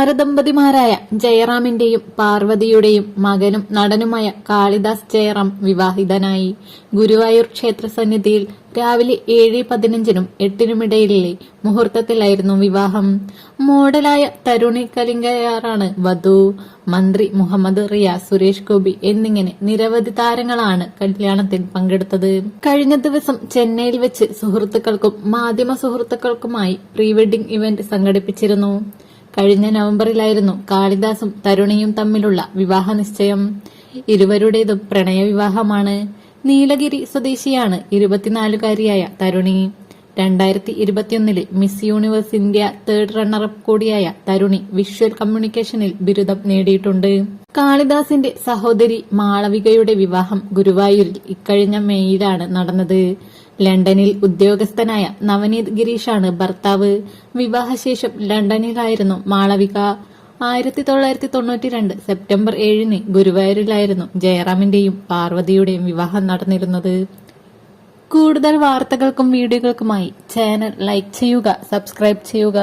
താരദമ്പതിമാരായ ജയറാമിന്റെയും പാർവതിയുടെയും മകനും നടനുമായ കാളിദാസ് ജയറാം വിവാഹിതനായി. ഗുരുവായൂർ ക്ഷേത്ര സന്നിധിയിൽ രാവിലെ ഏഴ് പതിനഞ്ചിനും എട്ടിനുമിടയിലെ മുഹൂർത്തത്തിലായിരുന്നു വിവാഹം. മോഡലായ തരുണി കലിംഗയാറാണ് വധു മന്ത്രി മുഹമ്മദ് റിയാസ് സുരേഷ് ഗോപി എന്നിങ്ങനെ നിരവധി താരങ്ങളാണ് കല്യാണത്തിൽ പങ്കെടുത്തത്. കഴിഞ്ഞ ദിവസം ചെന്നൈയിൽ വെച്ച് സുഹൃത്തുക്കൾക്കും മാധ്യമ സുഹൃത്തുക്കൾക്കുമായി പ്രീ വെഡിംഗ് ഇവന്റ് സംഘടിപ്പിച്ചിരുന്നു. കഴിഞ്ഞ നവംബറിലായിരുന്നു കാളിദാസും തരുണിയും തമ്മിലുള്ള വിവാഹ നിശ്ചയം ഇരുവരുടേതും പ്രണയവിവാഹമാണ്. നീലഗിരി സ്വദേശിയാണ് ഇരുപത്തിനാലുകാരിയായ തരുണി. രണ്ടായിരത്തി ഇരുപത്തിയൊന്നിലെ miss universe India third runner-up കൂടിയായ തരുണി വിഷ്വൽ കമ്മ്യൂണിക്കേഷനിൽ ബിരുദം നേടിയിട്ടുണ്ട്. കാളിദാസിന്റെ സഹോദരി മാളവികയുടെ വിവാഹം ഗുരുവായൂരിൽ ഇക്കഴിഞ്ഞ മെയ്യിലാണ് നടന്നത്. ലണ്ടനിൽ ഉദ്യോഗസ്ഥനായ നവനീത് ഗിരീഷാണ് ഭർത്താവ്. വിവാഹശേഷം ലണ്ടനിലായിരുന്നു മാളവിക. ആയിരത്തി തൊള്ളായിരത്തി തൊണ്ണൂറ്റി രണ്ട് സെപ്റ്റംബർ ഏഴിന് ഗുരുവായൂരിലായിരുന്നു ജയറാമിന്റെയും പാർവതിയുടെയും വിവാഹം നടന്നിരുന്നത്. കൂടുതൽ വാർത്തകൾക്കും വീഡിയോകൾക്കുമായി ചാനൽ ലൈക്ക് ചെയ്യുക സബ്സ്ക്രൈബ് ചെയ്യുക.